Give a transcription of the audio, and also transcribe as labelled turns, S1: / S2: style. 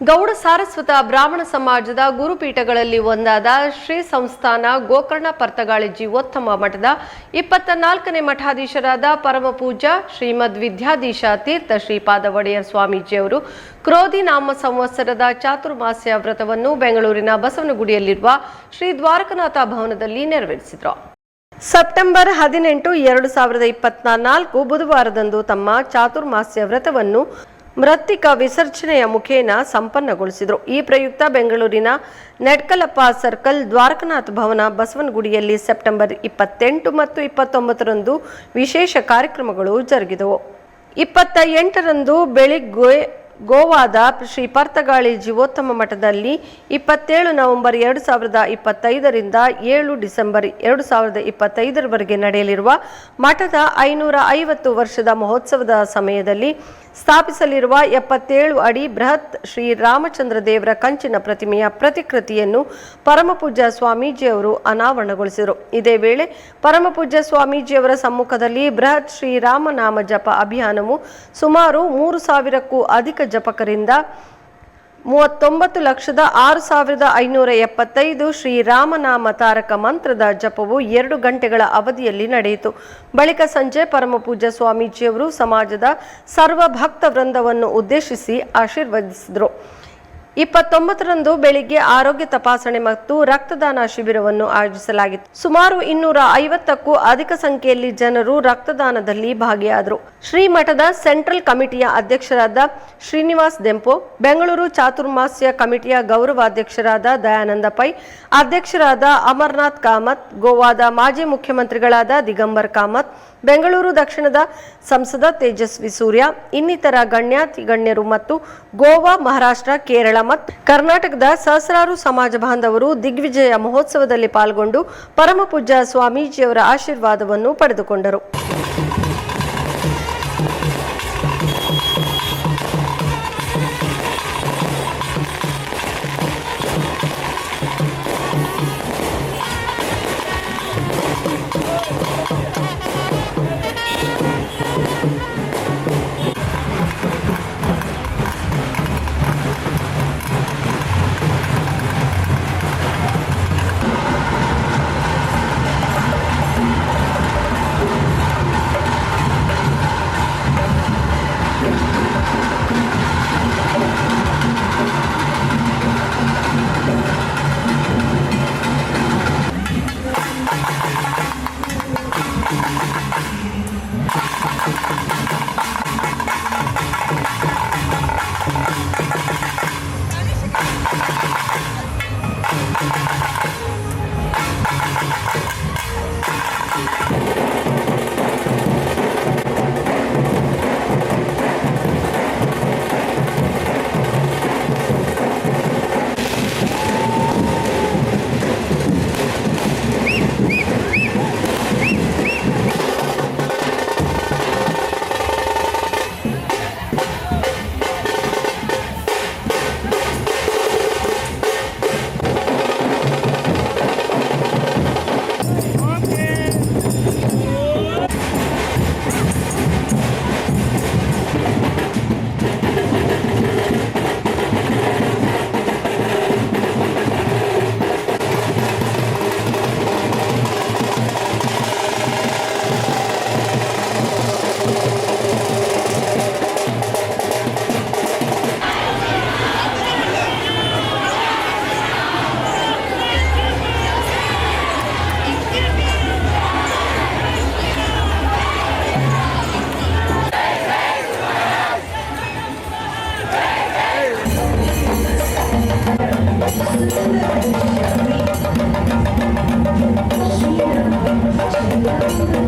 S1: ಗೌಡ ಸಾರಸ್ವತ ಬ್ರಾಹ್ಮಣ ಸಮಾಜದ ಗುರುಪೀಠಗಳಲ್ಲಿ ಒಂದಾದ ಶ್ರೀ ಸಂಸ್ಥಾನ ಗೋಕರ್ಣ ಪರ್ತಗಾಳಿಜಿ ಜೀವೋತ್ತಮ ಮಠದ ಇಪ್ಪತ್ತ ನಾಲ್ಕನೇ ಮಠಾಧೀಶರಾದ ಪರಮ ಪೂಜ್ಯ ಶ್ರೀಮದ್ ವಿದ್ಯಾಧೀಶ ತೀರ್ಥ ಶ್ರೀಪಾದ ಒಡೆಯರ್ ಸ್ವಾಮೀಜಿಯವರು ಕ್ರೋಧಿ ನಾಮ ಸಂವತ್ಸರದ ಚಾತುರ್ಮಾಸ್ಯ ವ್ರತವನ್ನು ಬೆಂಗಳೂರಿನ ಬಸವನಗುಡಿಯಲ್ಲಿರುವ ಶ್ರೀ ದ್ವಾರಕನಾಥ ಭವನದಲ್ಲಿ ನೆರವೇರಿಸಿದರು. ಸೆಪ್ಟೆಂಬರ್ ಹದಿನೆಂಟು, ಎರಡು ಸಾವಿರದ ಇಪ್ಪತ್ನಾಲ್ಕು ಬುಧವಾರದಂದು ತಮ್ಮ ಚಾತುರ್ಮಾಸ್ಯ ವ್ರತವನ್ನು ಮೃತ್ತಿಕ ವಿಸರ್ಜನೆಯ ಮುಖೇನ ಸಂಪನ್ನಗೊಳಿಸಿದರು. ಈ ಪ್ರಯುಕ್ತ ಬೆಂಗಳೂರಿನ ನೆಟ್ಕಲಪ್ಪ ಸರ್ಕಲ್ ದ್ವಾರಕನಾಥ್ ಭವನ ಬಸವನಗುಡಿಯಲ್ಲಿ ಸೆಪ್ಟೆಂಬರ್ ಇಪ್ಪತ್ತೆಂಟು ಮತ್ತು ಇಪ್ಪತ್ತೊಂಬತ್ತರಂದು ವಿಶೇಷ ಕಾರ್ಯಕ್ರಮಗಳು ಜರುಗಿದವು. ಇಪ್ಪತ್ತ ಎಂಟರಂದು ಬೆಳಿಗ್ಗೆ ಗೋವಾದ ಶ್ರೀ ಪರ್ತಗಾಳಿ ಜೀವೋತ್ತಮ ಮಠದಲ್ಲಿ ಇಪ್ಪತ್ತೇಳು ನವೆಂಬರ್ ಎರಡು ಸಾವಿರದ ಇಪ್ಪತ್ತೈದರಿಂದ ಏಳು ಡಿಸೆಂಬರ್ ಎರಡು ಸಾವಿರದ ಇಪ್ಪತ್ತೈದರವರೆಗೆ ನಡೆಯಲಿರುವ ಮಠದ ಐನೂರ ಐವತ್ತು ವರ್ಷದ ಮಹೋತ್ಸವದ ಸಮಯದಲ್ಲಿ ಸ್ಥಾಪಿಸಲಿರುವ ಎಪ್ಪತ್ತೇಳು ಅಡಿ ಬೃಹತ್ ಶ್ರೀ ರಾಮಚಂದ್ರ ದೇವರ ಕಂಚಿನ ಪ್ರತಿಮೆಯ ಪ್ರತಿಕೃತಿಯನ್ನು ಪರಮಪೂಜ್ಯ ಸ್ವಾಮೀಜಿಯವರು ಅನಾವರಣಗೊಳಿಸಿದರು. ಇದೇ ವೇಳೆ ಪರಮಪೂಜ್ಯ ಸ್ವಾಮೀಜಿಯವರ ಸಮ್ಮುಖದಲ್ಲಿ ಬೃಹತ್ ಶ್ರೀರಾಮನಾಮ ಜಪ ಅಭಿಯಾನವು ಸುಮಾರು ಮೂರು ಸಾವಿರಕ್ಕೂ ಅಧಿಕ ಜಪಕರಿಂದ ಮೂವತ್ತೊಂಬತ್ತು ಲಕ್ಷದ ಆರು ಸಾವಿರದ ಐನೂರ ಎಪ್ಪತ್ತೈದು ಶ್ರೀರಾಮನಾಮ ತಾರಕ ಮಂತ್ರದ ಜಪವು ಎರಡು ಗಂಟೆಗಳ ಅವಧಿಯಲ್ಲಿ ನಡೆಯಿತು. ಬಳಿಕ ಸಂಜೆ ಪರಮಪೂಜ್ಯ ಸ್ವಾಮೀಜಿಯವರು ಸಮಾಜದ ಸರ್ವ ಭಕ್ತ ವೃಂದವನ್ನು ಉದ್ದೇಶಿಸಿ ಆಶೀರ್ವದಿಸಿದರು. ಇಪ್ಪತ್ತೊಂಬತ್ತರಂದು ಬೆಳಿಗ್ಗೆ ಆರೋಗ್ಯ ತಪಾಸಣೆ ಮತ್ತು ರಕ್ತದಾನ ಶಿಬಿರವನ್ನು ಆಯೋಜಿಸಲಾಗಿತ್ತು. ಸುಮಾರು ಇನ್ನೂರ ಐವತ್ತಕ್ಕೂ ಅಧಿಕ ಸಂಖ್ಯೆಯಲ್ಲಿ ಜನರು ರಕ್ತದಾನದಲ್ಲಿ ಭಾಗಿಯಾದರು. ಶ್ರೀಮಠದ ಸೆಂಟ್ರಲ್ ಕಮಿಟಿಯ ಅಧ್ಯಕ್ಷರಾದ ಶ್ರೀನಿವಾಸ್ ದೆಂಪೋ, ಬೆಂಗಳೂರು ಚಾತುರ್ಮಾಸ್ಯ ಕಮಿಟಿಯ ಗೌರವಾಧ್ಯಕ್ಷರಾದ ದಯಾನಂದ ಪೈ, ಅಧ್ಯಕ್ಷರಾದ ಅಮರ್ನಾಥ್ ಕಾಮತ್, ಗೋವಾದ ಮಾಜಿ ಮುಖ್ಯಮಂತ್ರಿಗಳಾದ ದಿಗಂಬರ್ ಕಾಮತ್, ಬೆಂಗಳೂರು ದಕ್ಷಿಣದ ಸಂಸದ ತೇಜಸ್ವಿ ಸೂರ್ಯ, ಇನ್ನಿತರ ಗಣ್ಯಾತಿ ಗಣ್ಯರು ಮತ್ತು ಗೋವಾ, ಮಹಾರಾಷ್ಟ್ರ, ಕೇರಳ ಮತ್ತು ಕರ್ನಾಟಕದ ಸಹಸ್ರಾರು ಸಮಾಜ ಬಾಂಧವರು ದಿಗ್ವಿಜಯ ಮಹೋತ್ಸವದಲ್ಲಿ ಪಾಲ್ಗೊಂಡು ಪರಮಪೂಜ್ಯ ಸ್ವಾಮೀಜಿಯವರ ಆಶೀರ್ವಾದವನ್ನು ಪಡೆದುಕೊಂಡರು.
S2: Thank you.